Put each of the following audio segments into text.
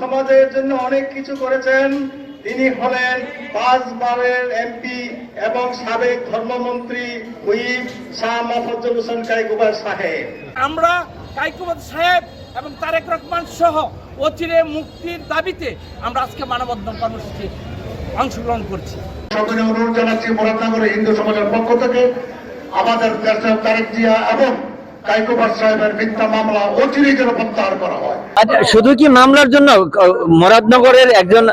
সমাজের জন্য অনেক কিছু করেছেন। তিনি হলেন পাঁচবারের এমপি এবং সাবেক ধর্মমন্ত্রী হুইপ শাহ মফজল হোসেন কাইকুবার সাহেব। আমরা কাইকুবাদ সাহেব এবং তারেক রহমান সহ অচিরে মুক্তির দাবিতে আমরা আজকে মানববন্ধন কর্মসূচি অংশগ্রহণ করছি। সকলে অনুরোধ জানাচ্ছি মুরাদনগরের হিন্দু সমাজের পক্ষ থেকে আমাদের তারেক জিয়া এবং হয়। আচ্ছা, শুধু কি মামলার জন্য একজন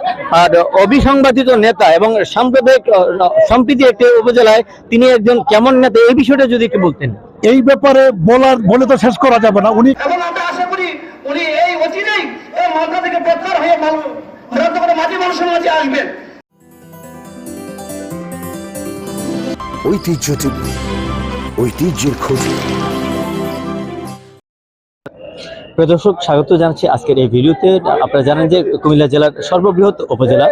অবিসংবাদিত নেতা এবং সাম্প্রদায়িক সম্প্রীতি একটি উপজেলায় তিনি একজন কেমন নেতা এই বিষয়টা যদি একটু বলতেন। এই ব্যাপারে বলার বলে তো শেষ করা যাবে না। উনি আশা করি উনি এই অচিরেই মামলা থেকে প্রত্যাহার হয়ে মুরাদনগরের মাঝে মানুষের মাঝে আসবেন। ঐতিহ্য ঐতিহ্যের খোঁজ প্রিয় দর্শক, স্বাগত জানাচ্ছি আজকের এই ভিডিওতে। আপনারা জানেন যে কুমিল্লা জেলার সর্ববৃহৎ উপজেলা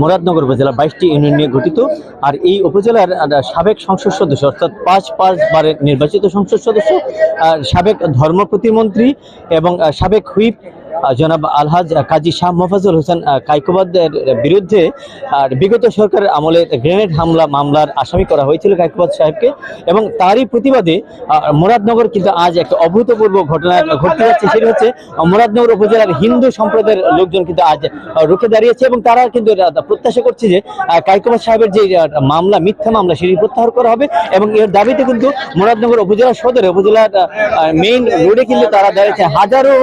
মোরাদনগর উপজেলা বাইশটি ইউনিয়ন নিয়ে গঠিত। আর এই উপজেলার সাবেক সংসদ সদস্য, অর্থাৎ পাঁচ পাঁচ বারে নির্বাচিত সংসদ সদস্য সাবেক ধর্ম প্রতিমন্ত্রী এবং সাবেক হুইপ জনাব আলহাজ কাজী শাহ মোফাজুল হোসেন কাইকোবাদের বিরুদ্ধে আর বিগত সরকারের আমলে গ্রেনেড হামলা মামলার আসামি করা হয়েছিল কাইকোবাদ সাহেবকে এবং তারই প্রতিবাদে মুরাদনগর কিন্তু আজ একটা অভূতপূর্ব ঘটনা ঘটতে যাচ্ছে। সেটা হচ্ছে মুরাদনগর উপজেলার হিন্দু সম্প্রদায়ের লোকজন কিন্তু আজ রুখে দাঁড়িয়েছে এবং তারা কিন্তু প্রত্যাশা করছে যে কাইকোবাদ সাহেবের যে মামলা মিথ্যা মামলা সেটি প্রত্যাহার করা হবে এবং এর দাবিতে কিন্তু মুরাদনগর উপজেলা সদরে উপজেলার মেইন রোডে কিন্তু তারা দাঁড়িয়েছে। হাজারো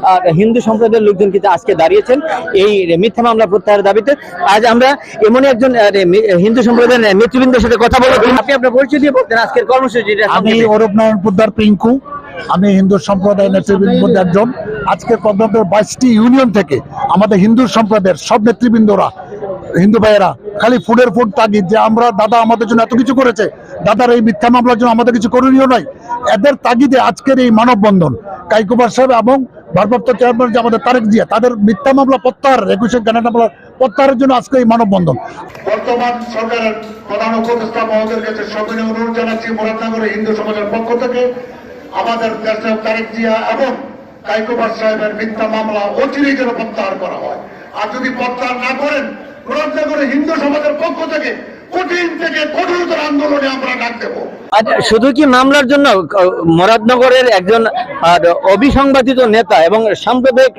আহ, হিন্দু সম্প্রদায়ের লোকজন কিন্তু আজকে দাঁড়িয়েছেন এই মিথ্যা মামলা প্রত্যাহারের দাবিতে। আজ আমরা এমনই একজন হিন্দু সম্প্রদায়ের নেতৃবৃন্দের সাথে কথা বলব। আপনি আপনার পরিচয় দিয়ে বলতেন আজকের কর্মসূচি আমি অরূপ নারায়ণ পোদ্দার পিঙ্কু। আমি হিন্দু সম্প্রদায়ের নেতৃবৃন্দ একজন। আজকে পদ্মপুর বাইশটি ইউনিয়ন থেকে আমাদের হিন্দু সম্প্রদায়ের সব নেতৃবৃন্দরা হিন্দু ভাইয়েরা, খালি ফুডের ফুড তাগিদ যে আমরা দাদা আমাদের জন্য এত কিছু করেছে, দাদার এই মিথ্যা মামলার জন্য আমাদের কিছু করণীয় নয় এদের তাগিদে আজকের এই মানববন্ধন কাইকুবার সাহেব এবং ভারপ্রাপ্ত চেয়ারম্যান যে আমাদের তারেক জিয়া, তাদের মিথ্যা মামলা প্রত্যাহার, একুশে গ্যানেট মামলা প্রত্যাহারের জন্য আজকে এই মানববন্ধন। বর্তমান সরকারের প্রধান উপদেষ্টা মহোদয়ের কাছে সকলে অনুরোধ জানাচ্ছি মুরাদনগরের হিন্দু সমাজের পক্ষ থেকে। আমাদের দেশের তারেক জিয়া এবং কাইকুবার সাহেবের মিথ্যা মামলা অচিরেই যেন প্রত্যাহার করা হয়। আর যদি প্রত্যাহার না করেন মুরাদনগরের হিন্দু সমাজের পক্ষ থেকে কঠিন থেকে কঠোরতর আন্দোলনে আমরা ডাক দেবো। আচ্ছা, শুধু কি মামলার জন্য মুরাদনগরের একজন আর, অবিসংবাদিত নেতা এবং সাম্প্রদায়িক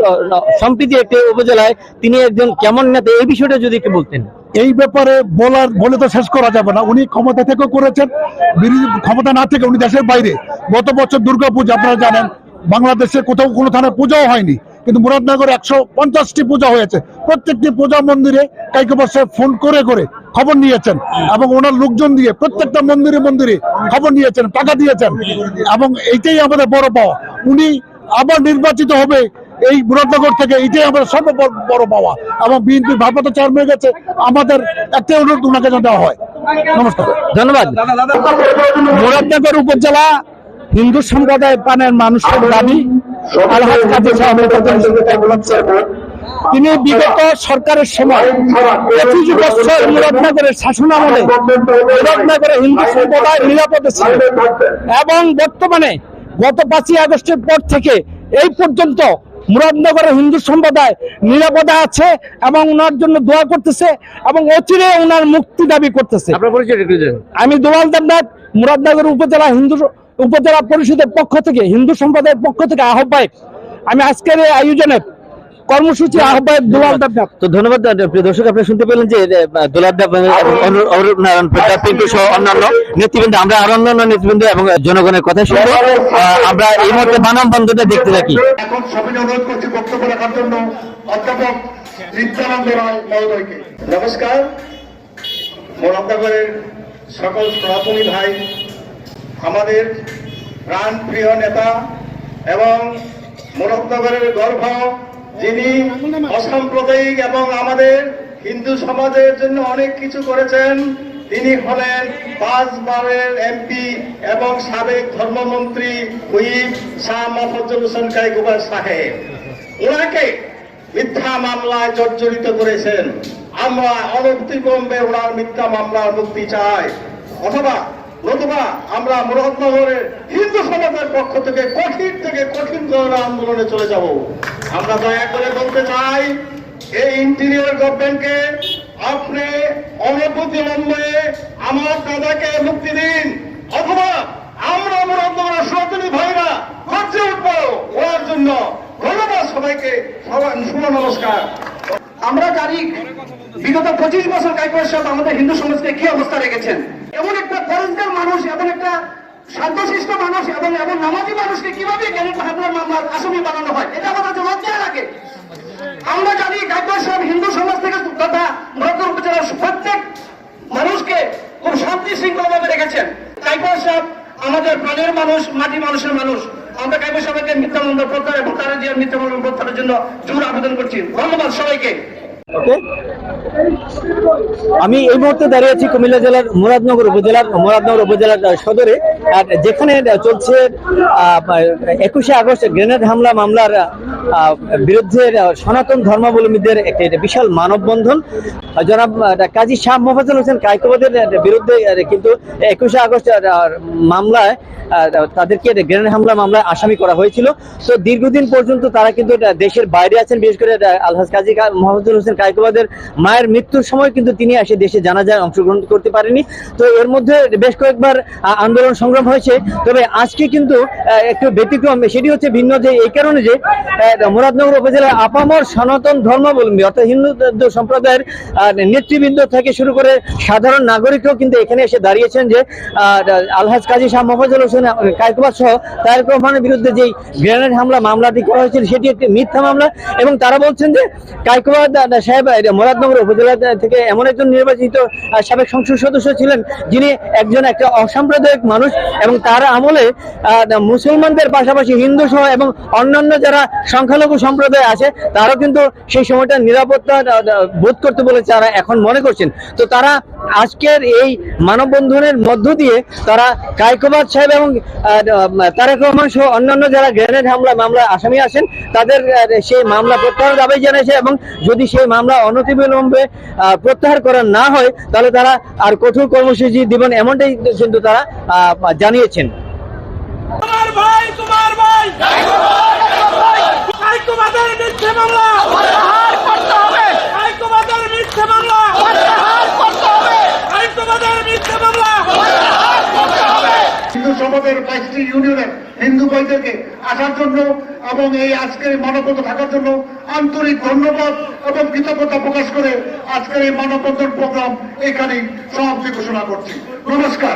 সম্প্রীতি একটি উপজেলায় তিনি একজন কেমন নেতা এই বিষয়টা যদি একটু বলতেন। এই ব্যাপারে বলার বলে তো শেষ করা যাবে না। উনি ক্ষমতা থেকেও করেছেন বিরোধী ক্ষমতা না থেকে উনি দেশের বাইরে। গত বছর দুর্গাপূজা আপনারা জানেন বাংলাদেশে কোথাও কোনো থানায় পূজাও হয়নি। কিন্তু মুরাদনগরে একশো পঞ্চাশটি পূজা হয়েছে। প্রত্যেকটি পূজা মন্দিরে কাইকোবার সাহেব ফোন করে করে খবর নিয়েছেন এবং ওনার লোকজন দিয়ে প্রত্যেকটা মন্দিরে মন্দিরে খবর নিয়েছেন, টাকা দিয়েছেন এবং এইটাই আমাদের বড় পাওয়া। উনি আবার নির্বাচিত হবে এই মুরাদনগর থেকে এটাই আমাদের সর্ব বড়- পাওয়া এবং বিএনপি ভারপ্রাপ্ত চেয়ারম্যান গেছে। আমাদের একটাই অনুরোধ ওনাকে যেন দেওয়া হয়। নমস্কার। ধন্যবাদ। মুরাদনগর উপজেলা হিন্দু সম্প্রদায় পানের মানুষের দাবি তিনি বিগত সরকারের সময় পঁচিশ বছর মুরাদনগরের শাসন আমলে হিন্দু সম্প্রদায় নিরাপদে ছিল। এবং বর্তমানে গত পাঁচই আগস্টের পর থেকে এই পর্যন্ত মুরাদনগরের হিন্দু সম্প্রদায় নিরাপদে আছে এবং ওনার জন্য দোয়া করতেছে এবং অচিরে ওনার মুক্তি দাবি করতেছে। আপনার পরিচয় একটু দেন। আমি দোয়াল দেবনাথ মুরাদনগর উপজেলা হিন্দু উপজেলা পরিষদের পক্ষ থেকে হিন্দু সম্প্রদায়ের পক্ষ থেকে আহ্বায়ক আমি আজকের এই আয়োজনের কর্মসূচি আহ্বায়ক দোয়াল দেবনাথ। তো ধন্যবাদ আহ, প্রিয় দর্শক আপনি শুনতে পেলেন যে অরূপ নারায়ণ প্রতাপ পিন্টু সহ অন্যান্য নেতৃবৃন্দ আমরা আরও অন্যান্য নেতৃবৃন্দ এবং জনগণের কথা শুনব। আমরা এই মুহূর্তে মানব বন্ধনটা দেখতে থাকি। এখন সবাই অনুরোধ করছি বক্তব্য রাখার জন্য অধ্যাপক নিত্যানন্দ রায় মহোদয়কে। নমস্কার। মোরাদনগরের সকল সনাতনী ভাই আমাদের প্রাণ প্রিয় নেতা এবং মুরাদনগরের গর্ভ, যিনি অসাম্প্রদায়িক এবং আমাদের হিন্দু সমাজের জন্য অনেক কিছু করেছেন, তিনি হলেন পাঁচবারের এমপি এবং সাবেক ধর্মমন্ত্রী হুইপ শাহ মফজল হোসেন কাইকুবার সাহেব। ওনাকে মিথ্যা মামলায় জর্জরিত করেছেন। আমরা অনতিক্রমে ওনার মিথ্যা মামলার মুক্তি চাই। অথবা নতুবা আমরা মুরাদনগরের হিন্দু সমাজের পক্ষ থেকে কঠিন থেকে কঠিন ধরনের আন্দোলনে চলে যাব। আমরা দয়া করে বলতে চাই, এই ইন্টিরিয়র গভর্নমেন্টকে আপনি অনবতিলম্বে আমার দাদাকে মুক্তি দিন, অথবা আমরা মুরাদনগরের সনাতনী ভাইরা গর্জে উঠবো ওনার জন্য ধন্যবাদ সবাইকে, সবাই শুভ নমস্কার। আমরা জানি বিগত পঁচিশ বছর কাইকর সাহেব আমাদের হিন্দু সমাজকে কি অবস্থা রেখেছেন? এমন একটা পরিষ্কার মানুষ এমন একটা শান্তশিষ্ট মানুষ এবং এমন নামাজি মানুষকে কীভাবে জ্ঞানের হামলার মামলার আসামি বানানো হয়? এটা আমাদের জন্য লজ্জা লাগে আমরা জানি কাইকর সাহেব হিন্দু সমাজ থেকে তথা মুরাদনগর উপজেলার প্রত্যেক মানুষকে খুব শান্তি শৃঙ্খলভাবে রেখেছেন। কাইকর সাহেব আমাদের প্রাণের মানুষ, মাটি মানুষের মানুষ। আমরা কাইকর সাহেবকে মিথ্যা মামলা প্রত্যাহার এবং তারা যে মিথ্যা মামলা প্রত্যাহারের জন্য জোর আবেদন করছি। ধন্যবাদ সবাইকে। ওকে আমি এই মুহূর্তে দাঁড়িয়ে আছি কুমিল্লা জেলার মুরাদনগর উপজেলার মুরাদনগর উপজেলার সদরে। আর যেখানে চলছে একুশে আগস্ট গ্রেনেড হামলা, মামলার বিরুদ্ধে সনাতন ধর্মাবলম্বীদের একটি বিশাল মানববন্ধন। জনাব কাজী শাহ মোফাজ্জল হোসেন কায়কোবাদের বিরুদ্ধে কিন্তু একুশে আগস্ট মামলায় তাদেরকে গ্রেনেড হামলা মামলায় আসামি করা হয়েছিল। তো দীর্ঘদিন পর্যন্ত তারা কিন্তু দেশের বাইরে আছেন, বিশেষ করে আলহাজ কাজী মোহাম্মদুল হোসেন কায়কোবাদের মায়ের মৃত্যুর সময় কিন্তু তিনি এসে দেশে জানাজায় অংশগ্রহণ করতে পারেনি তো এর মধ্যে বেশ কয়েকবার আন্দোলন সংগ্রাম হয়েছে। তবে আজকে কিন্তু একটু ব্যতিক্রম, সেটি হচ্ছে ভিন্ন যে, এই কারণে যে মুরাদনগর উপজেলার আপামর সনাতন ধর্মাবলম্বী, অর্থাৎ হিন্দু সম্প্রদায়ের নেতৃবৃন্দ থেকে শুরু করে সাধারণ নাগরিকও কিন্তু এখানে এসে দাঁড়িয়েছেন যে আলহাজ কাজী শাহ মোহাম্মদুল হোসেন কায়কোবাদ সহ তারেক রহমানের বিরুদ্ধে যেই গ্রেনেড হামলা মামলাটি করা হয়েছিল, সেটি একটি মিথ্যা মামলা। এবং তারা বলছেন যে, কায়কোবাদ সাহেব মুরাদনগর উপজেলা থেকে এমন একজন নির্বাচিত সাবেক সংসদ সদস্য ছিলেন, যিনি একজন একটা অসাম্প্রদায়িক মানুষ এবং তার আমলে মুসলমানদের পাশাপাশি হিন্দু সহ এবং অন্যান্য যারা সংখ্যালঘু সম্প্রদায় আছে, তারাও কিন্তু সেই সময়টা নিরাপত্তা বোধ করতে বলে তারা এখন মনে করছেন। তো তারা আজকের এই মানববন্ধনের মধ্য দিয়ে তারা কায়কোবাদ সাহেব এবং তারেক রহমান সহ অন্যান্য যারা গ্রেনেড হামলা মামলা আসামি আছেন, তাদের সেই মামলা প্রত্যাহার দাবি জানিয়েছে এবং যদি সেই মামলা অনতিবিলম্বে প্রত্যাহার করা না হয়, তাহলে তারা আর কঠোর কর্মসূচি দিবেন এমনটাই কিন্তু তারা জানিয়েছেন। তোমার ভাই তোমার ভাই! কাইকুমাদের মিথ্যে মামলা প্রত্যাহার করতে হবে। কাইকুমাদের মিথ্যে মামলা প্রত্যাহার করতে হবে। কাইকুমাদের মিথ্যে মামলা প্রত্যাহার করতে হবে। হিন্দু সমাজের বাইশটি ইউনিয়নের হিন্দু ভাইদেরকে আসার জন্য এবং এই আজকের মানবত থাকার জন্য আন্তরিক ধন্যবাদ এবং কৃতজ্ঞতা প্রকাশ করে আজকের এই মানববন্ধন প্রোগ্রাম এখানেই সমাপ্তি ঘোষণা করছি। নমস্কার।